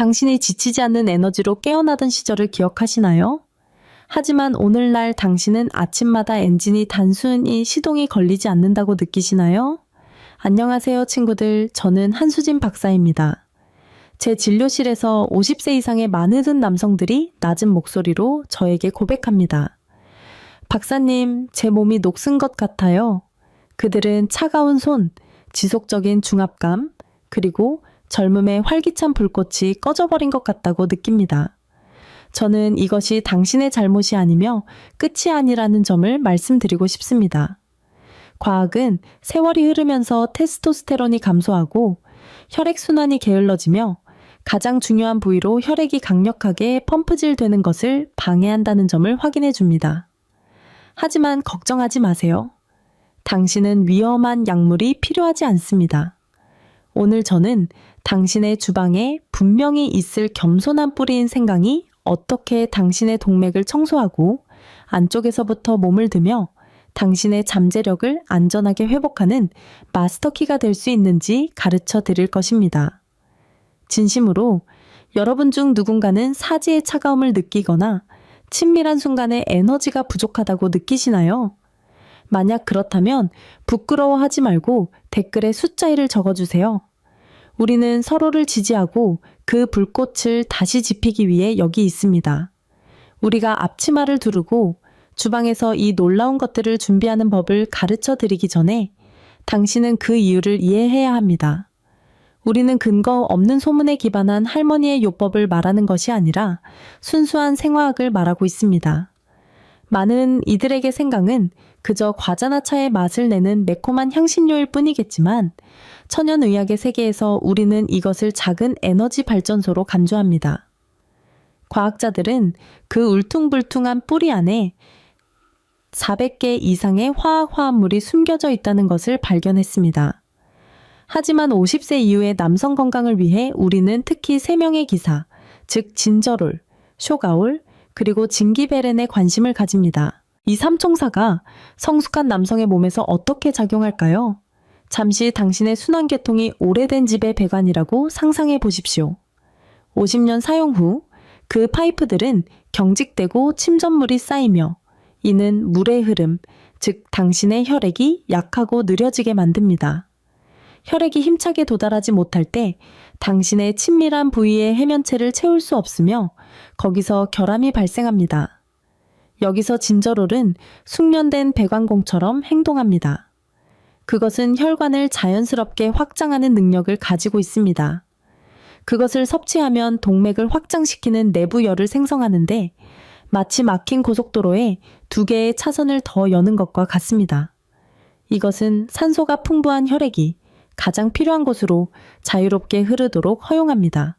당신이 지치지 않는 에너지로 깨어나던 시절을 기억하시나요? 하지만 오늘날 당신은 아침마다 엔진이 단순히 시동이 걸리지 않는다고 느끼시나요? 안녕하세요, 친구들. 저는 한수진 박사입니다. 제 진료실에서 50세 이상의 많은 남성들이 낮은 목소리로 저에게 고백합니다. 박사님, 제 몸이 녹슨 것 같아요. 그들은 차가운 손, 지속적인 중압감, 그리고 젊음의 활기찬 불꽃이 꺼져버린 것 같다고 느낍니다. 저는 이것이 당신의 잘못이 아니며 끝이 아니라는 점을 말씀드리고 싶습니다. 과학은 세월이 흐르면서 테스토스테론이 감소하고 혈액순환이 게을러지며 가장 중요한 부위로 혈액이 강력하게 펌프질 되는 것을 방해한다는 점을 확인해 줍니다. 하지만 걱정하지 마세요. 당신은 위험한 약물이 필요하지 않습니다. 오늘 저는 당신의 주방에 분명히 있을 겸손한 뿌리인 생강이 어떻게 당신의 동맥을 청소하고 안쪽에서부터 몸을 드며 당신의 잠재력을 안전하게 회복하는 마스터키가 될 수 있는지 가르쳐 드릴 것입니다. 진심으로 여러분 중 누군가는 사지의 차가움을 느끼거나 친밀한 순간에 에너지가 부족하다고 느끼시나요? 만약 그렇다면 부끄러워하지 말고 댓글에 숫자 1을 적어주세요. 우리는 서로를 지지하고 그 불꽃을 다시 지피기 위해 여기 있습니다. 우리가 앞치마를 두르고 주방에서 이 놀라운 것들을 준비하는 법을 가르쳐 드리기 전에 당신은 그 이유를 이해해야 합니다. 우리는 근거 없는 소문에 기반한 할머니의 요법을 말하는 것이 아니라 순수한 생화학을 말하고 있습니다. 많은 이들에게 생강은 그저 과자나 차의 맛을 내는 매콤한 향신료일 뿐이겠지만 천연의학의 세계에서 우리는 이것을 작은 에너지 발전소로 간주합니다. 과학자들은 그 울퉁불퉁한 뿌리 안에 400개 이상의 화학 화합물이 숨겨져 있다는 것을 발견했습니다. 하지만 50세 이후의 남성 건강을 위해 우리는 특히 3명의 기사, 즉 진저롤, 쇼가올, 그리고 진기베렌에 관심을 가집니다. 이 삼총사가 성숙한 남성의 몸에서 어떻게 작용할까요? 잠시 당신의 순환계통이 오래된 집의 배관이라고 상상해 보십시오. 50년 사용 후 그 파이프들은 경직되고 침전물이 쌓이며 이는 물의 흐름, 즉 당신의 혈액이 약하고 느려지게 만듭니다. 혈액이 힘차게 도달하지 못할 때 당신의 친밀한 부위의 해면체를 채울 수 없으며 거기서 결함이 발생합니다. 여기서 진저롤은 숙련된 배관공처럼 행동합니다. 그것은 혈관을 자연스럽게 확장하는 능력을 가지고 있습니다. 그것을 섭취하면 동맥을 확장시키는 내부열을 생성하는데 마치 막힌 고속도로에 두 개의 차선을 더 여는 것과 같습니다. 이것은 산소가 풍부한 혈액이 가장 필요한 곳으로 자유롭게 흐르도록 허용합니다.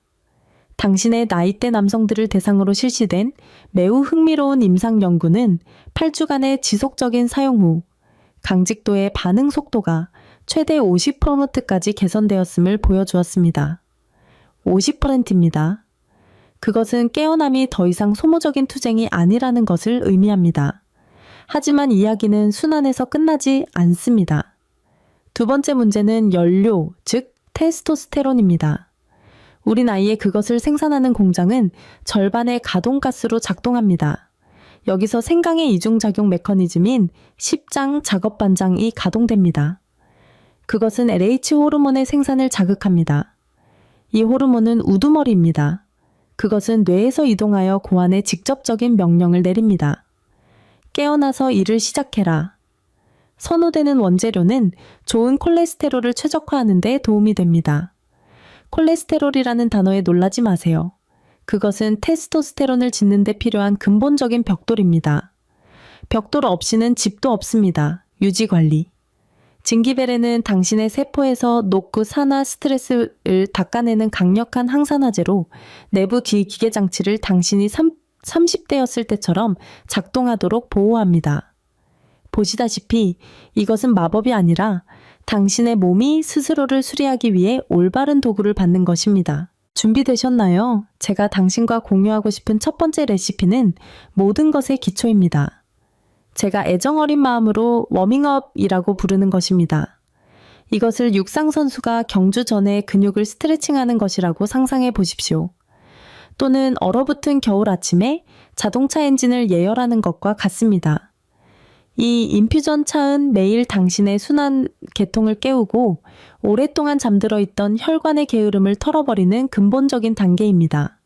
당신의 나이대 남성들을 대상으로 실시된 매우 흥미로운 임상 연구는 8주간의 지속적인 사용 후 강직도의 반응 속도가 최대 50%까지 개선되었음을 보여주었습니다. 50%입니다. 그것은 깨어남이 더 이상 소모적인 투쟁이 아니라는 것을 의미합니다. 하지만 이야기는 순환에서 끝나지 않습니다. 두 번째 문제는 연료, 즉 테스토스테론입니다. 우리 나이에 그것을 생산하는 공장은 절반의 가동가스로 작동합니다. 여기서 생강의 이중작용 메커니즘인 십장 작업 반장이 가동됩니다. 그것은 LH 호르몬의 생산을 자극합니다. 이 호르몬은 우두머리입니다. 그것은 뇌에서 이동하여 고안에 직접적인 명령을 내립니다. 깨어나서 일을 시작해라. 선호되는 원재료는 좋은 콜레스테롤을 최적화하는 데 도움이 됩니다. 콜레스테롤이라는 단어에 놀라지 마세요. 그것은 테스토스테론을 짓는 데 필요한 근본적인 벽돌입니다. 벽돌 없이는 집도 없습니다. 유지 관리. 징기베레는 당신의 세포에서 노크 산화 스트레스를 닦아내는 강력한 항산화제로 내부 기계 장치를 당신이 3, 30대였을 때처럼 작동하도록 보호합니다. 보시다시피 이것은 마법이 아니라 당신의 몸이 스스로를 수리하기 위해 올바른 도구를 받는 것입니다. 준비되셨나요? 제가 당신과 공유하고 싶은 첫 번째 레시피는 모든 것의 기초입니다. 제가 애정 어린 마음으로 워밍업이라고 부르는 것입니다. 이것을 육상선수가 경주 전에 근육을 스트레칭하는 것이라고 상상해 보십시오. 또는 얼어붙은 겨울 아침에 자동차 엔진을 예열하는 것과 같습니다. 이 인퓨전 차은 매일 당신의 순환 계통을 깨우고 오랫동안 잠들어 있던 혈관의 게으름을 털어버리는 근본적인 단계입니다.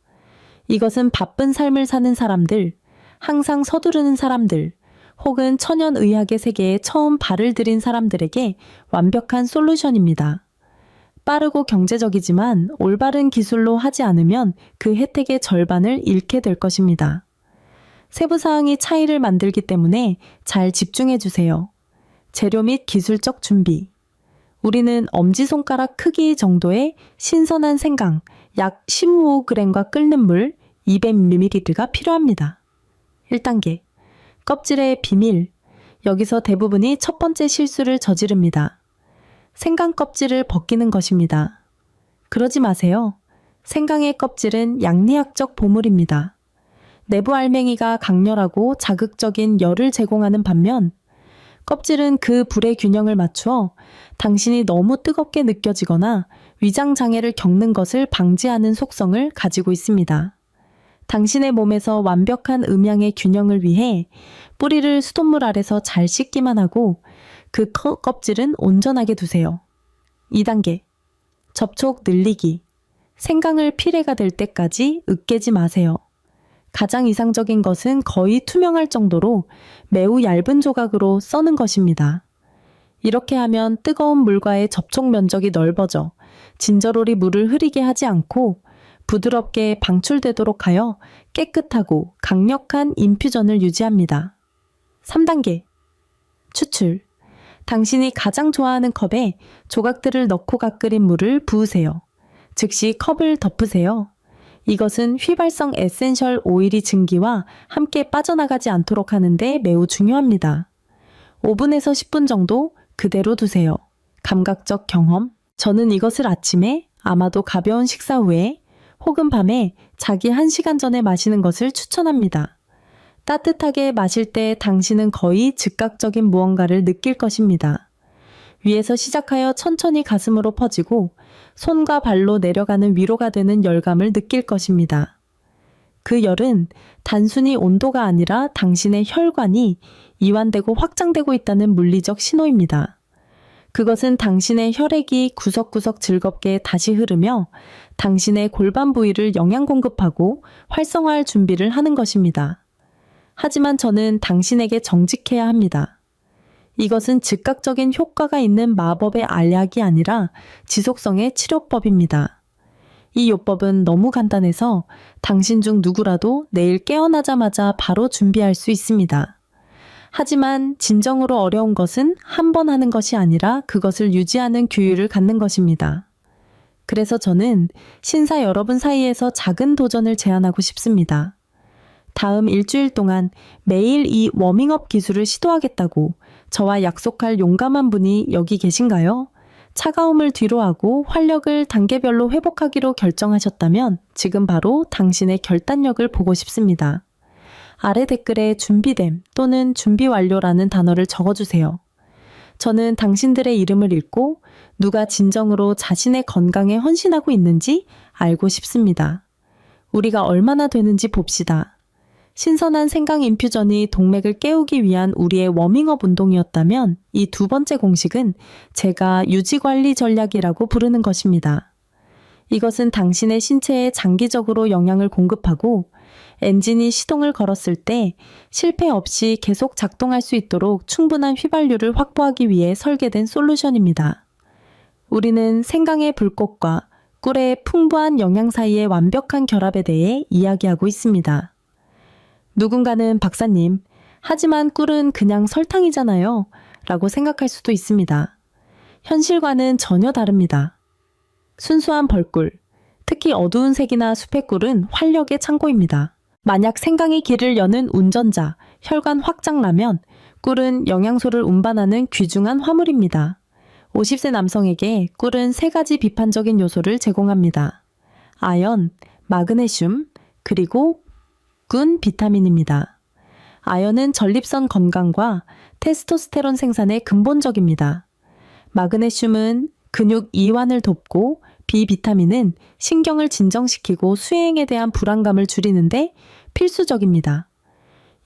이것은 바쁜 삶을 사는 사람들, 항상 서두르는 사람들, 혹은 천연 의학의 세계에 처음 발을 들인 사람들에게 완벽한 솔루션입니다. 빠르고 경제적이지만 올바른 기술로 하지 않으면 그 혜택의 절반을 잃게 될 것입니다. 세부 사항이 차이를 만들기 때문에 잘 집중해 주세요. 재료 및 기술적 준비. 우리는 엄지손가락 크기 정도의 신선한 생강 약 15g과 끓는 물 200ml가 필요합니다. 1단계. 껍질의 비밀. 여기서 대부분이 첫 번째 실수를 저지릅니다. 생강 껍질을 벗기는 것입니다. 그러지 마세요. 생강의 껍질은 양리학적 보물입니다. 내부 알맹이가 강렬하고 자극적인 열을 제공하는 반면 껍질은 그 불의 균형을 맞추어 당신이 너무 뜨겁게 느껴지거나 위장 장애를 겪는 것을 방지하는 속성을 가지고 있습니다. 당신의 몸에서 완벽한 음양의 균형을 위해 뿌리를 수돗물 아래서 잘 씻기만 하고 그 컵- 껍질은 온전하게 두세요. 2단계. 접촉 늘리기. 생강을 피레가 될 때까지 으깨지 마세요. 가장 이상적인 것은 거의 투명할 정도로 매우 얇은 조각으로 써는 것입니다. 이렇게 하면 뜨거운 물과의 접촉 면적이 넓어져 진저롤이 물을 흐리게 하지 않고 부드럽게 방출되도록 하여 깨끗하고 강력한 인퓨전을 유지합니다. 3단계. 추출. 당신이 가장 좋아하는 컵에 조각들을 넣고 갓 끓인 물을 부으세요. 즉시 컵을 덮으세요. 이것은 휘발성 에센셜 오일이 증기와 함께 빠져나가지 않도록 하는데 매우 중요합니다. 5분에서 10분 정도 그대로 두세요. 감각적 경험. 저는 이것을 아침에 아마도 가벼운 식사 후에 혹은 밤에 자기 1시간 전에 마시는 것을 추천합니다. 따뜻하게 마실 때 당신은 거의 즉각적인 무언가를 느낄 것입니다. 위에서 시작하여 천천히 가슴으로 퍼지고 손과 발로 내려가는 위로가 되는 열감을 느낄 것입니다. 그 열은 단순히 온도가 아니라 당신의 혈관이 이완되고 확장되고 있다는 물리적 신호입니다. 그것은 당신의 혈액이 구석구석 즐겁게 다시 흐르며 당신의 골반 부위를 영양 공급하고 활성화할 준비를 하는 것입니다. 하지만 저는 당신에게 정직해야 합니다. 이것은 즉각적인 효과가 있는 마법의 알약이 아니라 지속성의 치료법입니다. 이 요법은 너무 간단해서 당신 중 누구라도 내일 깨어나자마자 바로 준비할 수 있습니다. 하지만 진정으로 어려운 것은 한 번 하는 것이 아니라 그것을 유지하는 규율을 갖는 것입니다. 그래서 저는 신사 여러분 사이에서 작은 도전을 제안하고 싶습니다. 다음 일주일 동안 매일 이 워밍업 기술을 시도하겠다고 저와 약속할 용감한 분이 여기 계신가요? 차가움을 뒤로하고 활력을 단계별로 회복하기로 결정하셨다면 지금 바로 당신의 결단력을 보고 싶습니다. 아래 댓글에 준비됨 또는 준비 완료라는 단어를 적어주세요. 저는 당신들의 이름을 읽고 누가 진정으로 자신의 건강에 헌신하고 있는지 알고 싶습니다. 우리가 얼마나 되는지 봅시다. 신선한 생강 인퓨전이 동맥을 깨우기 위한 우리의 워밍업 운동이었다면 이 두 번째 공식은 제가 유지관리 전략이라고 부르는 것입니다. 이것은 당신의 신체에 장기적으로 영향을 공급하고 엔진이 시동을 걸었을 때 실패 없이 계속 작동할 수 있도록 충분한 휘발유를 확보하기 위해 설계된 솔루션입니다. 우리는 생강의 불꽃과 꿀의 풍부한 영양 사이의 완벽한 결합에 대해 이야기하고 있습니다. 누군가는 박사님, 하지만 꿀은 그냥 설탕이잖아요. 라고 생각할 수도 있습니다. 현실과는 전혀 다릅니다. 순수한 벌꿀, 특히 어두운 색이나 숲의 꿀은 활력의 창고입니다. 만약 생강의 길을 여는 운전자, 혈관 확장라면, 꿀은 영양소를 운반하는 귀중한 화물입니다. 50세 남성에게 꿀은 세 가지 비판적인 요소를 제공합니다. 아연, 마그네슘, 그리고 군 비타민입니다. 아연은 전립선 건강과 테스토스테론 생산에 근본적입니다. 마그네슘은 근육 이완을 돕고 B 비타민은 신경을 진정시키고 수행에 대한 불안감을 줄이는데 필수적입니다.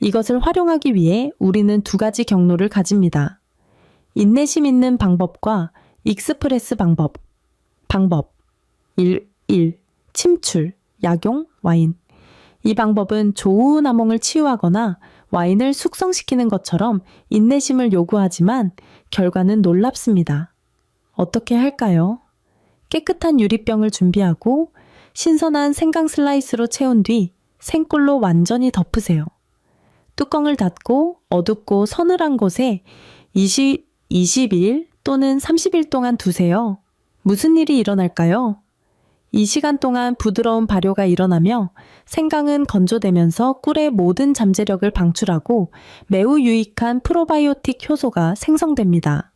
이것을 활용하기 위해 우리는 두 가지 경로를 가집니다. 인내심 있는 방법과 익스프레스 방법. 방법 1. 1. 침출, 약용, 와인. 이 방법은 조우은 암몽을 치유하거나 와인을 숙성시키는 것처럼 인내심을 요구하지만 결과는 놀랍습니다. 어떻게 할까요? 깨끗한 유리병을 준비하고 신선한 생강 슬라이스로 채운 뒤 생꿀로 완전히 덮으세요. 뚜껑을 닫고 어둡고 서늘한 곳에 20, 20일 또는 30일 동안 두세요. 무슨 일이 일어날까요? 이 시간 동안 부드러운 발효가 일어나며 생강은 건조되면서 꿀의 모든 잠재력을 방출하고 매우 유익한 프로바이오틱 효소가 생성됩니다.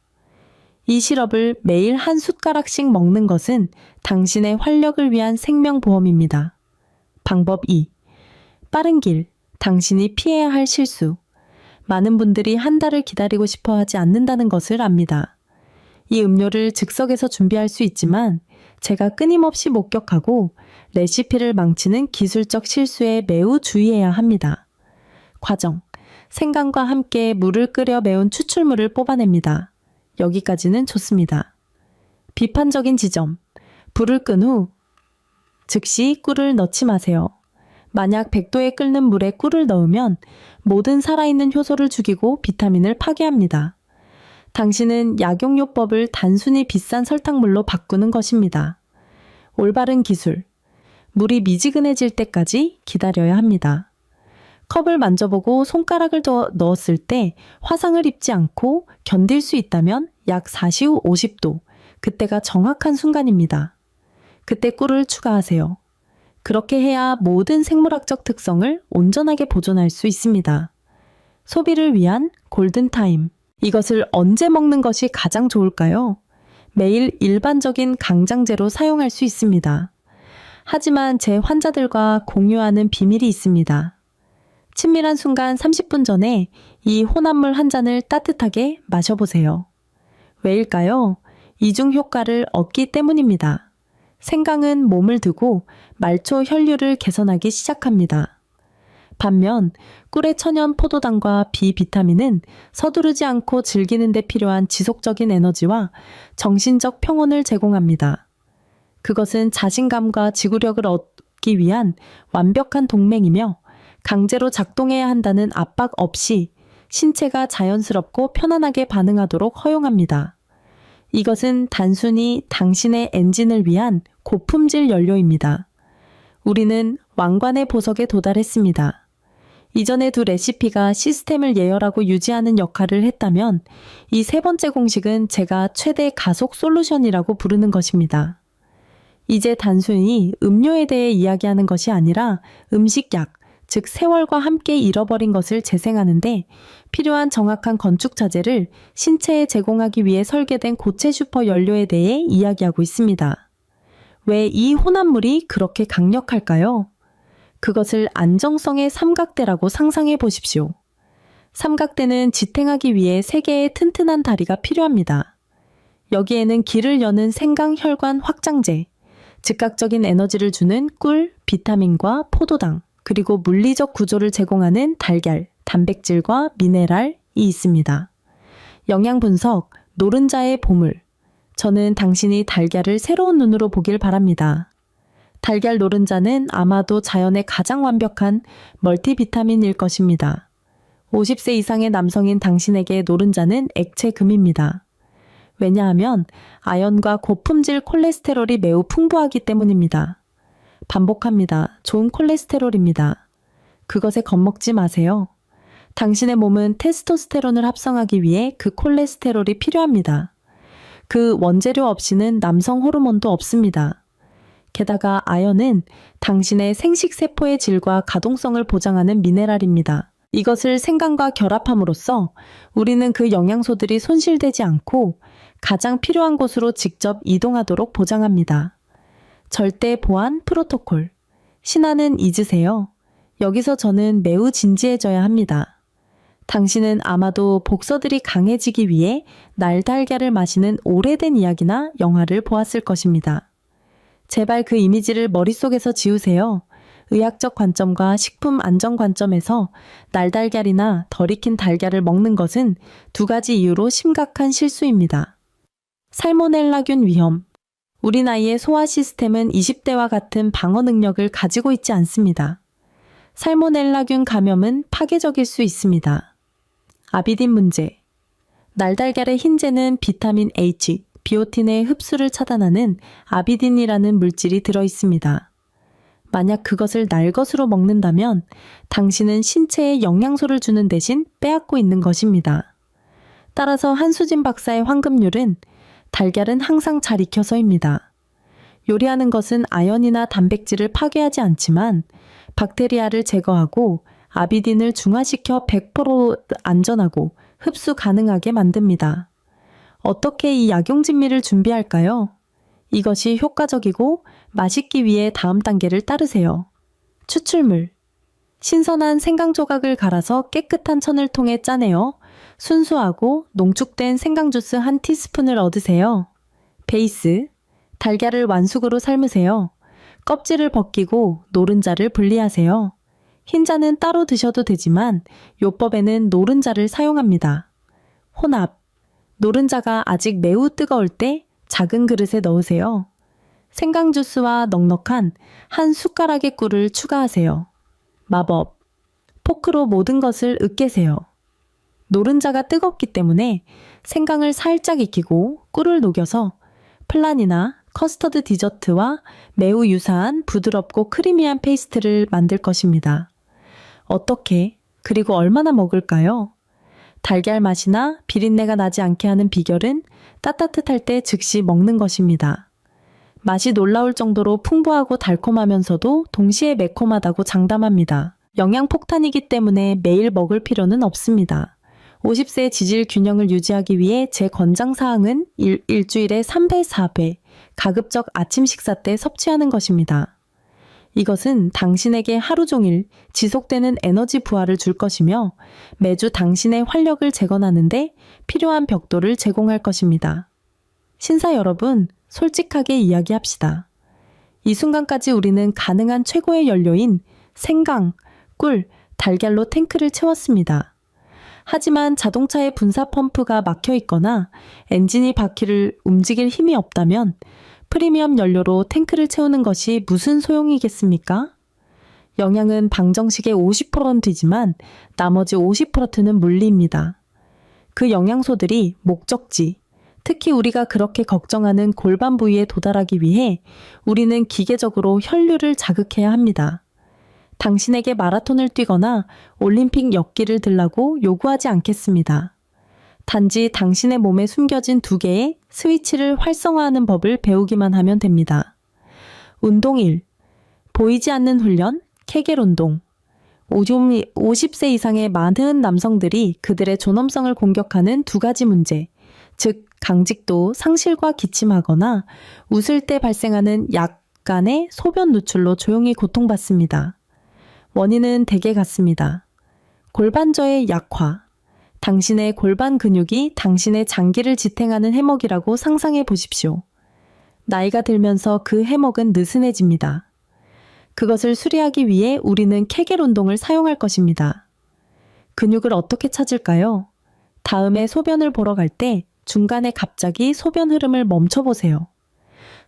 이 시럽을 매일 한 숟가락씩 먹는 것은 당신의 활력을 위한 생명보험입니다. 방법 2. 빠른 길, 당신이 피해야 할 실수. 많은 분들이 한 달을 기다리고 싶어 하지 않는다는 것을 압니다. 이 음료를 즉석에서 준비할 수 있지만 제가 끊임없이 목격하고 레시피를 망치는 기술적 실수에 매우 주의해야 합니다. 과정. 생강과 함께 물을 끓여 매운 추출물을 뽑아냅니다. 여기까지는 좋습니다. 비판적인 지점. 불을 끈 후 즉시 꿀을 넣지 마세요. 만약 100도에 끓는 물에 꿀을 넣으면 모든 살아있는 효소를 죽이고 비타민을 파괴합니다. 당신은 약용요법을 단순히 비싼 설탕물로 바꾸는 것입니다. 올바른 기술. 물이 미지근해질 때까지 기다려야 합니다. 컵을 만져보고 손가락을 더 넣었을 때 화상을 입지 않고 견딜 수 있다면 약 40후 50도. 그때가 정확한 순간입니다. 그때 꿀을 추가하세요. 그렇게 해야 모든 생물학적 특성을 온전하게 보존할 수 있습니다. 소비를 위한 골든타임. 이것을 언제 먹는 것이 가장 좋을까요? 매일 일반적인 강장제로 사용할 수 있습니다. 하지만 제 환자들과 공유하는 비밀이 있습니다. 친밀한 순간 30분 전에 이 혼합물 한 잔을 따뜻하게 마셔보세요. 왜일까요? 이중 효과를 얻기 때문입니다. 생강은 몸을 두고 말초 혈류를 개선하기 시작합니다. 반면 꿀의 천연 포도당과 비비타민은 서두르지 않고 즐기는 데 필요한 지속적인 에너지와 정신적 평온을 제공합니다. 그것은 자신감과 지구력을 얻기 위한 완벽한 동맹이며 강제로 작동해야 한다는 압박 없이 신체가 자연스럽고 편안하게 반응하도록 허용합니다. 이것은 단순히 당신의 엔진을 위한 고품질 연료입니다. 우리는 왕관의 보석에 도달했습니다. 이전의 두 레시피가 시스템을 예열하고 유지하는 역할을 했다면 이 세 번째 공식은 제가 최대 가속 솔루션이라고 부르는 것입니다. 이제 단순히 음료에 대해 이야기하는 것이 아니라 음식약, 즉 세월과 함께 잃어버린 것을 재생하는데 필요한 정확한 건축 자재를 신체에 제공하기 위해 설계된 고체 슈퍼 연료에 대해 이야기하고 있습니다. 왜 이 혼합물이 그렇게 강력할까요? 그것을 안정성의 삼각대라고 상상해 보십시오. 삼각대는 지탱하기 위해 세 개의 튼튼한 다리가 필요합니다. 여기에는 길을 여는 생강 혈관 확장제, 즉각적인 에너지를 주는 꿀, 비타민과 포도당, 그리고 물리적 구조를 제공하는 달걀, 단백질과 미네랄이 있습니다. 영양 분석, 노른자의 보물. 저는 당신이 달걀을 새로운 눈으로 보길 바랍니다. 달걀 노른자는 아마도 자연의 가장 완벽한 멀티비타민일 것입니다. 50세 이상의 남성인 당신에게 노른자는 액체 금입니다. 왜냐하면 아연과 고품질 콜레스테롤이 매우 풍부하기 때문입니다. 반복합니다. 좋은 콜레스테롤입니다. 그것에 겁먹지 마세요. 당신의 몸은 테스토스테론을 합성하기 위해 그 콜레스테롤이 필요합니다. 그 원재료 없이는 남성 호르몬도 없습니다. 게다가 아연은 당신의 생식세포의 질과 가동성을 보장하는 미네랄입니다. 이것을 생강과 결합함으로써 우리는 그 영양소들이 손실되지 않고 가장 필요한 곳으로 직접 이동하도록 보장합니다. 절대 보안 프로토콜. 신화는 잊으세요. 여기서 저는 매우 진지해져야 합니다. 당신은 아마도 복서들이 강해지기 위해 날달걀을 마시는 오래된 이야기나 영화를 보았을 것입니다. 제발 그 이미지를 머릿속에서 지우세요. 의학적 관점과 식품 안전 관점에서 날달걀이나 덜 익힌 달걀을 먹는 것은 두 가지 이유로 심각한 실수입니다. 살모넬라균 위험. 우리 나이의 소화 시스템은 20대와 같은 방어 능력을 가지고 있지 않습니다. 살모넬라균 감염은 파괴적일 수 있습니다. 아비딘 문제. 날달걀의 흰재는 비타민 H, 비오틴의 흡수를 차단하는 아비딘이라는 물질이 들어 있습니다. 만약 그것을 날 것으로 먹는다면 당신은 신체에 영양소를 주는 대신 빼앗고 있는 것입니다. 따라서 한수진 박사의 황금률은 달걀은 항상 잘 익혀서입니다. 요리하는 것은 아연이나 단백질을 파괴하지 않지만 박테리아를 제거하고 아비딘을 중화시켜 100% 안전하고 흡수 가능하게 만듭니다. 어떻게 이 약용진미를 준비할까요? 이것이 효과적이고 맛있기 위해 다음 단계를 따르세요. 추출물. 신선한 생강 조각을 갈아서 깨끗한 천을 통해 짜내어 순수하고 농축된 생강 주스 한 티스푼을 얻으세요. 베이스. 달걀을 완숙으로 삶으세요. 껍질을 벗기고 노른자를 분리하세요. 흰자는 따로 드셔도 되지만 요법에는 노른자를 사용합니다. 혼합. 노른자가 아직 매우 뜨거울 때 작은 그릇에 넣으세요. 생강 주스와 넉넉한 한 숟가락의 꿀을 추가하세요. 마법. 포크로 모든 것을 으깨세요. 노른자가 뜨겁기 때문에 생강을 살짝 익히고 꿀을 녹여서 플란이나 커스터드 디저트와 매우 유사한 부드럽고 크리미한 페이스트를 만들 것입니다. 어떻게, 그리고 얼마나 먹을까요? 달걀 맛이나 비린내가 나지 않게 하는 비결은 따뜻할 때 즉시 먹는 것입니다. 맛이 놀라울 정도로 풍부하고 달콤하면서도 동시에 매콤하다고 장담합니다. 영양 폭탄이기 때문에 매일 먹을 필요는 없습니다. 50세 지질 균형을 유지하기 위해 제 권장 사항은 일, 일주일에 3배, 4배, 가급적 아침 식사 때 섭취하는 것입니다. 이것은 당신에게 하루 종일 지속되는 에너지 부하를 줄 것이며 매주 당신의 활력을 재건하는데 필요한 벽돌을 제공할 것입니다. 신사 여러분, 솔직하게 이야기합시다. 이 순간까지 우리는 가능한 최고의 연료인 생강, 꿀, 달걀로 탱크를 채웠습니다. 하지만 자동차의 분사 펌프가 막혀 있거나 엔진이 바퀴를 움직일 힘이 없다면 프리미엄 연료로 탱크를 채우는 것이 무슨 소용이겠습니까? 영양은 방정식의 50%는 되지만 나머지 50%는 물리입니다. 그 영양소들이 목적지, 특히 우리가 그렇게 걱정하는 골반 부위에 도달하기 위해 우리는 기계적으로 혈류를 자극해야 합니다. 당신에게 마라톤을 뛰거나 올림픽 역기를 들라고 요구하지 않겠습니다. 단지 당신의 몸에 숨겨진 두 개의 스위치를 활성화하는 법을 배우기만 하면 됩니다. 운동 1. 보이지 않는 훈련, 케겔 운동. 50세 이상의 많은 남성들이 그들의 존엄성을 공격하는 두 가지 문제, 즉, 강직도, 상실과 기침하거나 웃을 때 발생하는 약간의 소변 누출로 조용히 고통받습니다. 원인은 대개 같습니다. 골반저의 약화, 당신의 골반 근육이 당신의 장기를 지탱하는 해먹이라고 상상해 보십시오. 나이가 들면서 그 해먹은 느슨해집니다. 그것을 수리하기 위해 우리는 케겔 운동을 사용할 것입니다. 근육을 어떻게 찾을까요? 다음에 소변을 보러 갈 때 중간에 갑자기 소변 흐름을 멈춰보세요.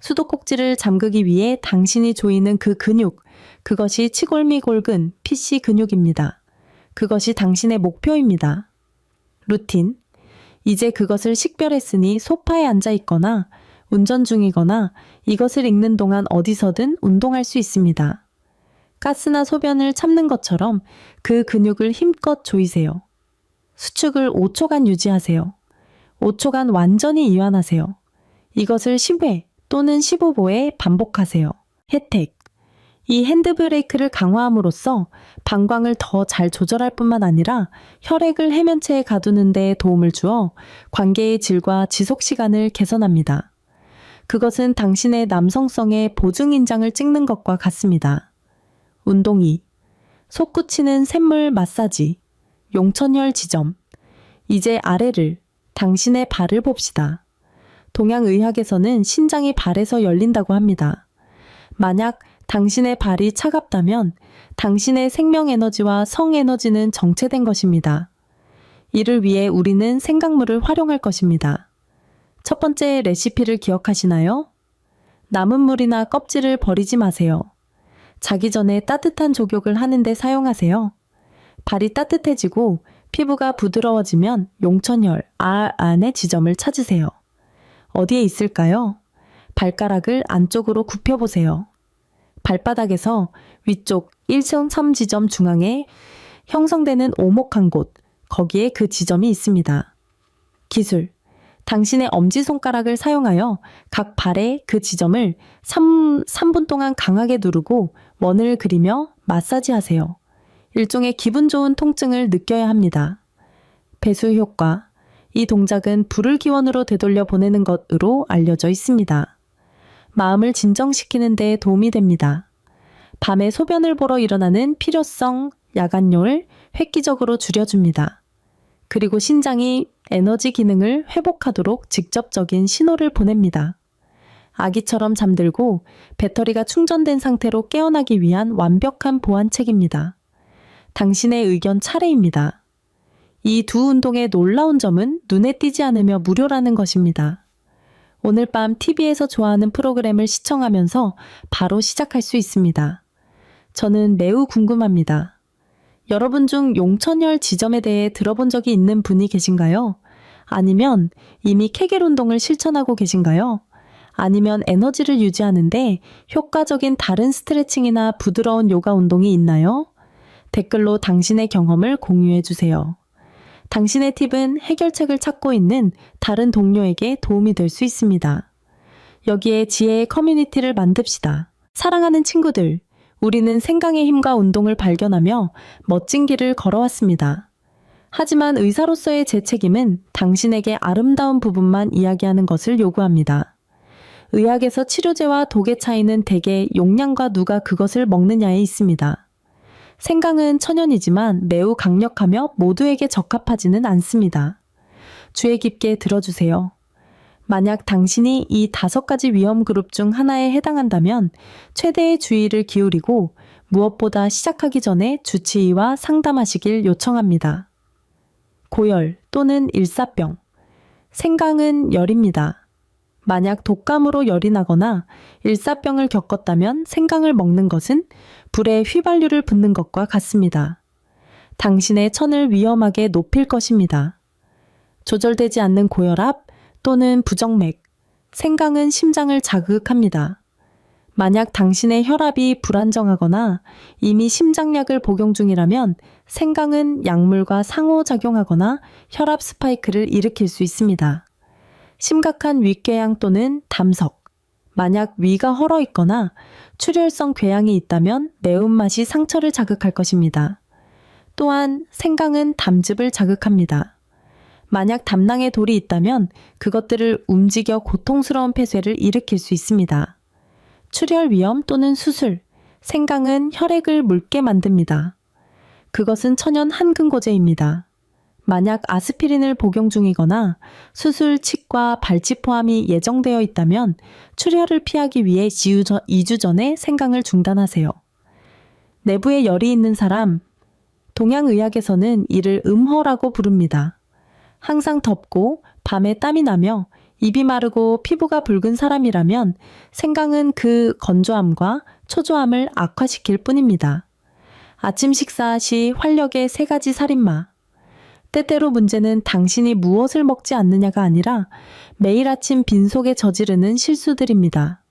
수도꼭지를 잠그기 위해 당신이 조이는 그 근육, 그것이 치골미 골근, PC 근육입니다. 그것이 당신의 목표입니다. 루틴. 이제 그것을 식별했으니 소파에 앉아 있거나 운전 중이거나 이것을 읽는 동안 어디서든 운동할 수 있습니다. 가스나 소변을 참는 것처럼 그 근육을 힘껏 조이세요. 수축을 5초간 유지하세요. 5초간 완전히 이완하세요. 이것을 10회 또는 15보에 반복하세요. 혜택. 이 핸드브레이크를 강화함으로써 방광을 더 잘 조절할 뿐만 아니라 혈액을 해면체에 가두는 데 도움을 주어 관계의 질과 지속 시간을 개선합니다. 그것은 당신의 남성성의 보증 인장을 찍는 것과 같습니다. 운동 2. 솟구치는 샘물 마사지. 용천혈 지점. 이제 아래를, 당신의 발을 봅시다. 동양의학에서는 신장이 발에서 열린다고 합니다. 만약 당신의 발이 차갑다면 당신의 생명 에너지와 성 에너지는 정체된 것입니다. 이를 위해 우리는 생강물을 활용할 것입니다. 첫 번째 레시피를 기억하시나요? 남은 물이나 껍질을 버리지 마세요. 자기 전에 따뜻한 족욕을 하는데 사용하세요. 발이 따뜻해지고 피부가 부드러워지면 용천혈, 알 안의 지점을 찾으세요. 어디에 있을까요? 발가락을 안쪽으로 굽혀보세요. 발바닥에서 위쪽 1.3 지점 중앙에 형성되는 오목한 곳, 거기에 그 지점이 있습니다. 기술. 당신의 엄지손가락을 사용하여 각 발의 그 지점을 3, 3분 동안 강하게 누르고 원을 그리며 마사지 하세요. 일종의 기분 좋은 통증을 느껴야 합니다. 배수 효과. 이 동작은 불을 기원으로 되돌려 보내는 것으로 알려져 있습니다. 마음을 진정시키는 데 도움이 됩니다. 밤에 소변을 보러 일어나는 필요성, 야간뇨를 획기적으로 줄여줍니다. 그리고 신장이 에너지 기능을 회복하도록 직접적인 신호를 보냅니다. 아기처럼 잠들고 배터리가 충전된 상태로 깨어나기 위한 완벽한 보완책입니다. 당신의 의견 차례입니다. 이 두 운동의 놀라운 점은 눈에 띄지 않으며 무료라는 것입니다. 오늘 밤 TV에서 좋아하는 프로그램을 시청하면서 바로 시작할 수 있습니다. 저는 매우 궁금합니다. 여러분 중 용천혈 지점에 대해 들어본 적이 있는 분이 계신가요? 아니면 이미 케겔 운동을 실천하고 계신가요? 아니면 에너지를 유지하는데 효과적인 다른 스트레칭이나 부드러운 요가 운동이 있나요? 댓글로 당신의 경험을 공유해 주세요. 당신의 팁은 해결책을 찾고 있는 다른 동료에게 도움이 될 수 있습니다. 여기에 지혜의 커뮤니티를 만듭시다. 사랑하는 친구들, 우리는 생강의 힘과 운동을 발견하며 멋진 길을 걸어왔습니다. 하지만 의사로서의 제 책임은 당신에게 아름다운 부분만 이야기하는 것을 요구합니다. 의학에서 치료제와 독의 차이는 대개 용량과 누가 그것을 먹느냐에 있습니다. 생강은 천연이지만 매우 강력하며 모두에게 적합하지는 않습니다. 주의 깊게 들어주세요. 만약 당신이 이 다섯 가지 위험 그룹 중 하나에 해당한다면 최대의 주의를 기울이고 무엇보다 시작하기 전에 주치의와 상담하시길 요청합니다. 고열 또는 일사병. 생강은 열입니다. 만약 독감으로 열이 나거나 일사병을 겪었다면 생강을 먹는 것은 불에 휘발유를 붓는 것과 같습니다. 당신의 천을 위험하게 높일 것입니다. 조절되지 않는 고혈압 또는 부정맥, 생강은 심장을 자극합니다. 만약 당신의 혈압이 불안정하거나 이미 심장약을 복용 중이라면 생강은 약물과 상호작용하거나 혈압 스파이크를 일으킬 수 있습니다. 심각한 윗궤양 또는 담석, 만약 위가 헐어 있거나 출혈성 궤양이 있다면 매운맛이 상처를 자극할 것입니다. 또한 생강은 담즙을 자극합니다. 만약 담낭에 돌이 있다면 그것들을 움직여 고통스러운 폐쇄를 일으킬 수 있습니다. 출혈 위험 또는 수술, 생강은 혈액을 묽게 만듭니다. 그것은 천연 한근고제입니다. 만약 아스피린을 복용 중이거나 수술, 치과, 발치 포함이 예정되어 있다면 출혈을 피하기 위해 2주 전에 생강을 중단하세요. 내부에 열이 있는 사람, 동양의학에서는 이를 음허라고 부릅니다. 항상 덥고 밤에 땀이 나며 입이 마르고 피부가 붉은 사람이라면 생강은 그 건조함과 초조함을 악화시킬 뿐입니다. 아침 식사 시 활력의 세 가지 살인마, 때때로 문제는 당신이 무엇을 먹지 않느냐가 아니라 매일 아침 빈속에 저지르는 실수들입니다.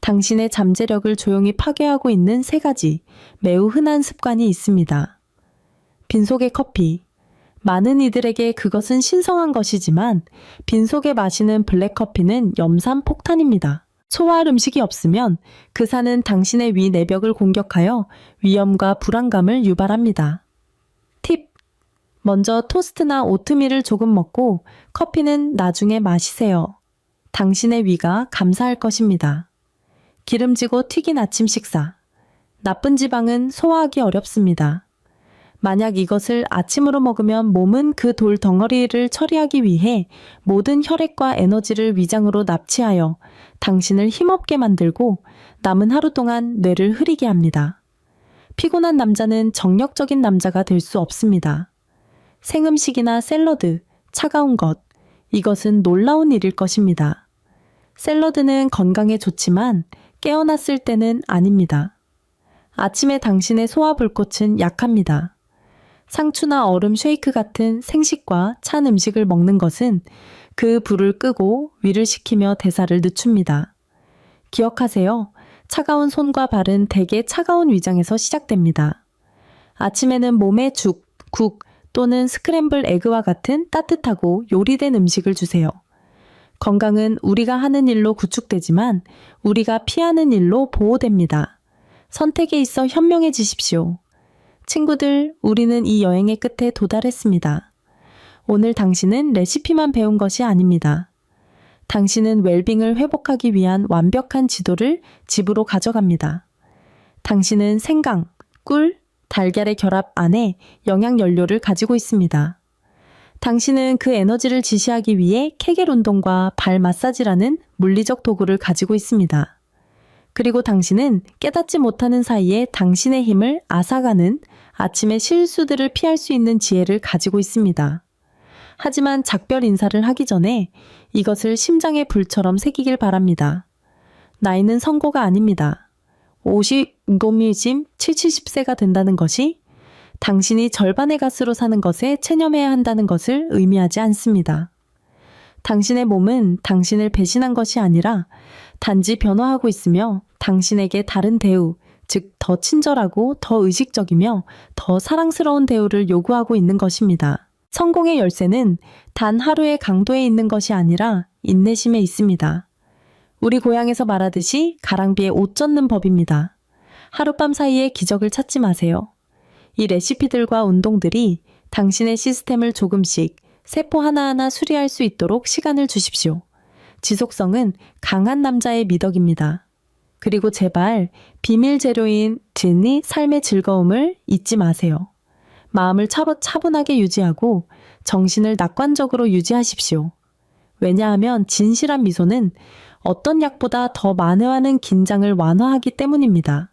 당신의 잠재력을 조용히 파괴하고 있는 세 가지 매우 흔한 습관이 있습니다. 빈속의 커피. 많은 이들에게 그것은 신성한 것이지만 빈속에 마시는 블랙커피는 염산 폭탄입니다. 소화할 음식이 없으면 그 산은 당신의 위 내벽을 공격하여 위험과 불안감을 유발합니다. 먼저 토스트나 오트밀을 조금 먹고 커피는 나중에 마시세요. 당신의 위가 감사할 것입니다. 기름지고 튀긴 아침 식사. 나쁜 지방은 소화하기 어렵습니다. 만약 이것을 아침으로 먹으면 몸은 그 돌 덩어리를 처리하기 위해 모든 혈액과 에너지를 위장으로 납치하여 당신을 힘없게 만들고 남은 하루 동안 뇌를 흐리게 합니다. 피곤한 남자는 정력적인 남자가 될 수 없습니다. 생음식이나 샐러드, 차가운 것, 이것은 놀라운 일일 것입니다. 샐러드는 건강에 좋지만 깨어났을 때는 아닙니다. 아침에 당신의 소화 불꽃은 약합니다. 상추나 얼음 쉐이크 같은 생식과 찬 음식을 먹는 것은 그 불을 끄고 위를 식히며 대사를 늦춥니다. 기억하세요. 차가운 손과 발은 대개 차가운 위장에서 시작됩니다. 아침에는 몸에 죽, 국 또는 스크램블 에그와 같은 따뜻하고 요리된 음식을 주세요. 건강은 우리가 하는 일로 구축되지만 우리가 피하는 일로 보호됩니다. 선택에 있어 현명해 지십시오. 친구들, 우리는 이 여행의 끝에 도달했습니다. 오늘 당신은 레시피만 배운 것이 아닙니다. 당신은 웰빙을 회복하기 위한 완벽한 지도를 집으로 가져갑니다. 당신은 생강, 꿀, 달걀의 결합 안에 영양 연료를 가지고 있습니다. 당신은 그 에너지를 지시하기 위해 케겔 운동과 발 마사지라는 물리적 도구를 가지고 있습니다. 그리고 당신은 깨닫지 못하는 사이에 당신의 힘을 앗아가는 아침의 실수들을 피할 수 있는 지혜를 가지고 있습니다. 하지만 작별 인사를 하기 전에 이것을 심장의 불처럼 새기길 바랍니다. 나이는 선고가 아닙니다. 50, 고미짐 7, 70세가 된다는 것이 당신이 절반의 값으로 사는 것에 체념해야 한다는 것을 의미하지 않습니다. 당신의 몸은 당신을 배신한 것이 아니라 단지 변화하고 있으며 당신에게 다른 대우, 즉 더 친절하고 더 의식적이며 더 사랑스러운 대우를 요구하고 있는 것입니다. 성공의 열쇠는 단 하루의 강도에 있는 것이 아니라 인내심에 있습니다. 우리 고향에서 말하듯이 가랑비에 옷 젖는 법입니다. 하룻밤 사이에 기적을 찾지 마세요. 이 레시피들과 운동들이 당신의 시스템을 조금씩 세포 하나하나 수리할 수 있도록 시간을 주십시오. 지속성은 강한 남자의 미덕입니다. 그리고 제발 비밀 재료인 진이 삶의 즐거움을 잊지 마세요. 마음을 차분, 차분하게 유지하고 정신을 낙관적으로 유지하십시오. 왜냐하면 진실한 미소는 어떤 약보다 더 만회하는 긴장을 완화하기 때문입니다.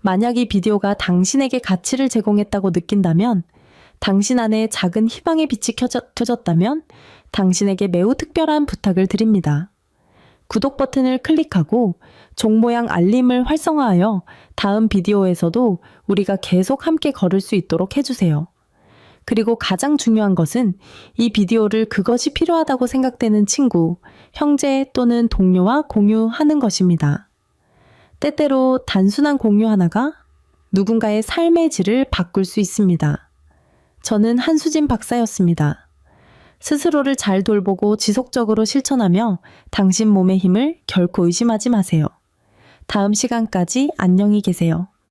만약 이 비디오가 당신에게 가치를 제공했다고 느낀다면, 당신 안에 작은 희망의 빛이 켜졌, 켜졌다면, 당신에게 매우 특별한 부탁을 드립니다. 구독 버튼을 클릭하고 종 모양 알림을 활성화하여 다음 비디오에서도 우리가 계속 함께 걸을 수 있도록 해주세요. 그리고 가장 중요한 것은 이 비디오를 그것이 필요하다고 생각되는 친구, 형제 또는 동료와 공유하는 것입니다. 때때로 단순한 공유 하나가 누군가의 삶의 질을 바꿀 수 있습니다. 저는 한수진 박사였습니다. 스스로를 잘 돌보고 지속적으로 실천하며 당신 몸의 힘을 결코 의심하지 마세요. 다음 시간까지 안녕히 계세요.